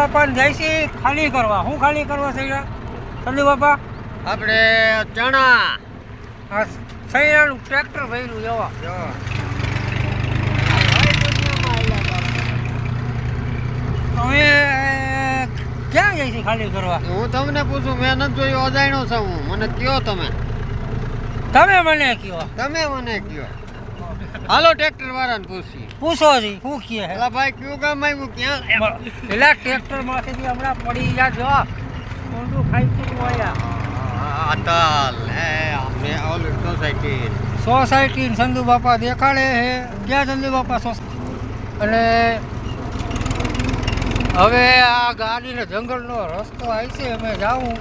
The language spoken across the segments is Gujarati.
બાપાને જાય છે ખાલી કરવા. શું ખાલી કરવા સૈડા સંજુ બાપા? આપણે ચણા. આ સૈડાનું ટ્રેક્ટર ભર્યું એવા. જો હવે ક્યાં જાય છે ખાલી કરવા? હું તમને પૂછું મેં નથી જોયું અજાણ્યો છું હું. મને કયો તમે? તમે મને કયો. તમે મને કયો. હાલો ટ્રેક્ટર વાળાને પૂછી પૂછો જી શું કહે છે? ભાઈ કયું કામ આવ્યું? ક્યાં? પેલા ટ્રેક્ટરમાંથી હમણાં પડી ગયા જો. ઊંડું ખાઈ ચૂક્યું આયા અતલ હે અમે ઓલ સોસાયટી સોસાયટી સંધુ બાપા દેખાડે હે ક્યાં સંધુ બાપા સોસાયટી અને હવે આ ગાડીને જંગલનો રસ્તો આવી છે અમે જાઉં.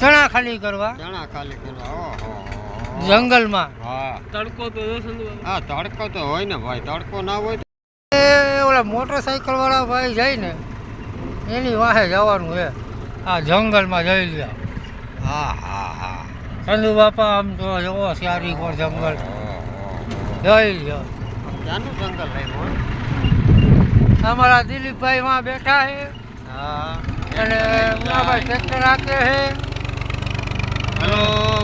ચણા ખાલી કરવા. ચણા ખાલી કરવા ઓહો. જંગલમાં. હા. તડકો તો હા તડકો તો હોય ને ભાઈ તડકો ના હોય તો એ ઓલા મોટરસાઇકલ વાળા ભાઈ જાય ને એની વાહે જવાનું છે. આ જંગલમાં જઈ લ્યા. હા હા હા. ચંદુ બાપા આમ તો જવો સારી કોર જંગલ. જઈ લ્યો. ક્યાંનું જંગલ રહ્યું અમારા દિલીપભાઈ માં બેઠા છે. હા. અને ઉમાભાઈ ટ્રેક્ટર રાખે છે. હલો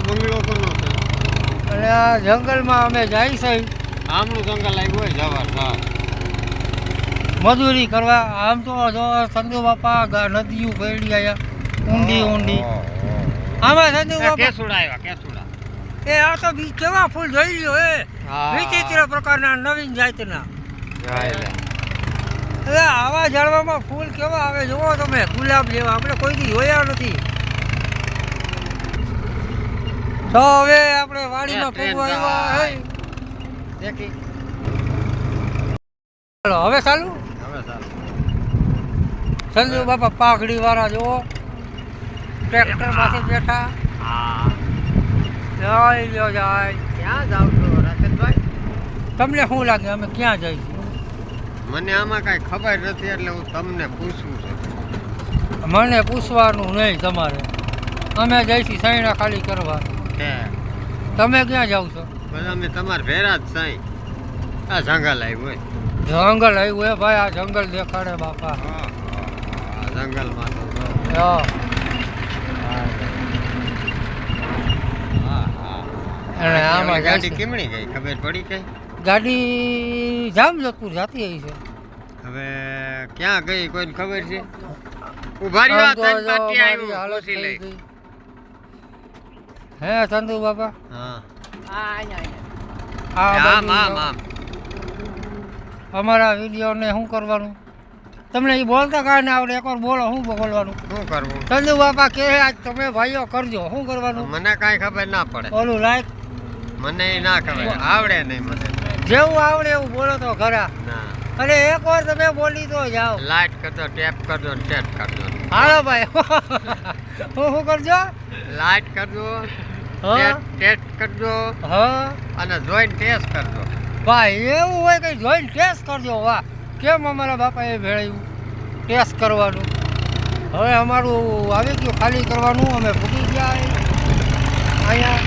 બંગલો કોનો? આ જંગલમાં અમે જાય છે. આમનું જંગલ આવ્યું હોય જવાર હા. મજૂરી કરવા આમ તો જો સંધુ બાપા નદીઓ ફેરડી આયા ઊંડી ઊંડી. આમાં સંધુ બાપા કેસુડા આવ્યા કેસુડા. એ આ તો બી કેવા ફૂલ જોઈ લ્યો એ. વિચિત્ર પ્રકારના નવીન જાતના. એટલે આવા ઝાડવામાં ફૂલ કેવા આવે જુઓ તમે ગુલાબ જેવા. આપણે કોઈ દી જોયા નથી. તો હવે આપણે વાડીમાં ટ્રેન પૂગવા આવ્યા હે? દેખી ચાલો હવે ચાલુ? હવે ચાલુ. સંજુ બાપા પાઘડી વાળા જુઓ. ટ્રેક્ટર પાસે બેઠા. હા. જય લ્યો જાય. ક્યાં જાવ છો રાકેશભાઈ? તમને શું લાગે? અમે ક્યાં જઈશું મને આમાં કાંઈ ખબર નથી એટલે હું તમને પૂછું છું. મને પૂછવાનું નહીં તમારે. અમે જઈશું સૈણા ખાલી કરવા. કે તમે ક્યાં જાવ છો? અમે તમારા ભેરા જ સાઈ. આ જંગલ આવ્યું હોય. જંગલ આવ્યું હે ભાઈ આ જંગલ દેખાડે બાપા. જંગલમાં તો. અને આમાં ગાડી કેમણી ગઈ? ખબર પડી કઈ? ગાડી જામજોધપુર જતી આવી છે. હવે ક્યાં ગઈ કોઈને ખબર છે? ઊભા રહ્યો આમ તો ત્રણ જો પાટી આવ્યું પૂછી લઈ. ગઈ. હે ચંદુ બાપા હા. આ આમ આમ. આમ અમારા વિડીયોને શું કરવાનું? તમને એ બોલતા કાંઈ ના આવડે એકવાર બોલો શું બોલવાનું? શું કરવું? ચંદુ બાપા કે આજ તમે ભાઈઓ કરજો શું કરવાનું? મને કાંઈ ખબર ના પડે. ઓલું લાઈક મને એ ના ખબર. આવડે નહીં મને. જેવું આવડે એવું બોલો તો ખરા. ના. અને એકવાર તમે બોલી તો જાઓ. લાઈટ કરજો ટેપ કરજો ટેપ કરજો. હાલો ભાઈ. હું શું કરજો? લાઈટ કરજો. ટેસ્ટ કરજો. હા? અને જોઈન ટેસ્ટ કરજો. ભાઈ એવું હોય કે જોઈન ટેસ્ટ કરજો? વાહ કેમ અમારા બાપાએ ભેળાયું ટેસ્ટ કરવાનું. હવે અમારું આવી ગયું ખાલી કરવાનું અમે ભૂગી ગયા અહીંયા.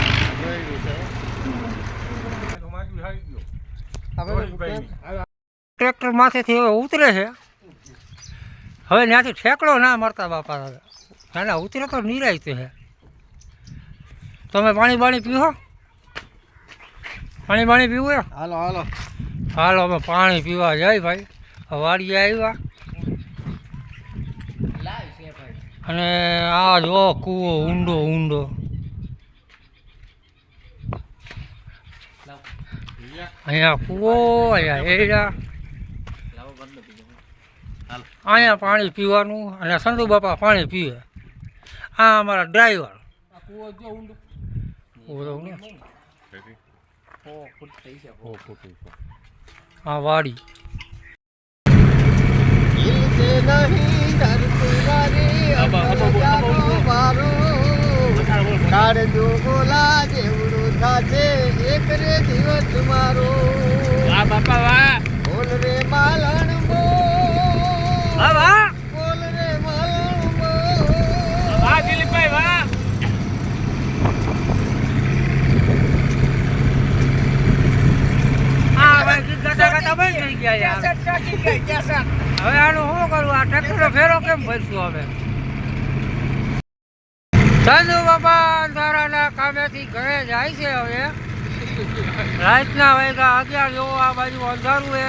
ટ્રેક્ટર માથેથી હવે ઉતરે છે. હવે ત્યાંથી ઠેકડો ના મળતા બાપા હવે. ના ના ઉતરે તો નિરાય છે તમે પાણી બાણી પીવો પાણી બાણી પીવું હાલો હાલો. હાલો અમે પાણી પીવા જાય ભાઈ. વાડીએ આવ્યા. અને આ જો કૂવો ઊંડો ઊંડો. અહીંયા કૂવો અહીંયા એડા અહીંયા પાણી પીવાનું અને સંતુ બાપા પાણી પીવે. આ અમારા ડ્રાઈવર. હા જો દિલ નહીં ધરતી મારી અમર મારો કાળજો બોલા જેવડું થાશે એક રે દિવસ મારો. વાહ બાપા વાહ. બોલ રે માલણ બોલ વાહ વાહ બોલ રે માલણ બોલ વાહ દિલીપભાઈ વાહ હા ભાઈ ગીત ગાતા ગાતા બંધ થઈ ગયા યાર હવે આનું શું કરવું? આ ટ્રેક્ટરનો ફેરો કેમ ભરશું હવે? ચાંદુ બાપા અંધારાના કામેથી ઘરે જાય છે હવે. રાતના વાગ્યા અગિયાર જેવો આ બાજુ અંધારું છે.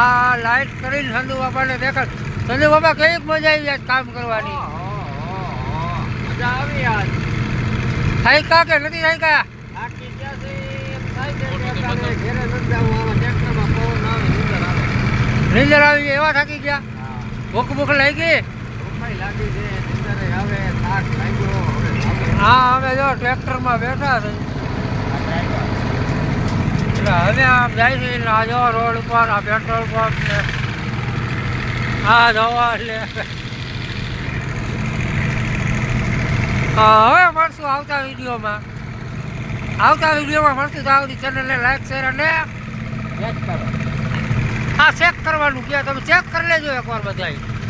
આ લાઈટ કરીને ચંદુ બાપાને દેખાડ. ચંદુ બાપા કેવી મજા આવી જાય કામ કરવાની? મજા આવી આજ. થાય કા નથી થાય કા થાકી ગયા છે એમ થાય છે નથી જવું આમાં ટ્રેક્ટરમાં પવન આવે નીંદર આવે નીંદર આવી એવા થાકી ગયા. ભૂખ ભૂખ લાગી? હા અમે જો ટ્રેક્ટરમાં બેઠા છે. એટલે હવે આમ જાય છે આ જો રોડ ઉપર આ પેટ્રોલ પંપ છે. આ દવા એટલે હવે મળશું આવતા વિડીયોમાં. આવતા વિડીયોમાં મળશું તો આવતી ચેનલને લાઈક શેર અને કરો આ ચેક કરવાનું. કે તમે ચેક કરી લેજો એકવાર બધાય.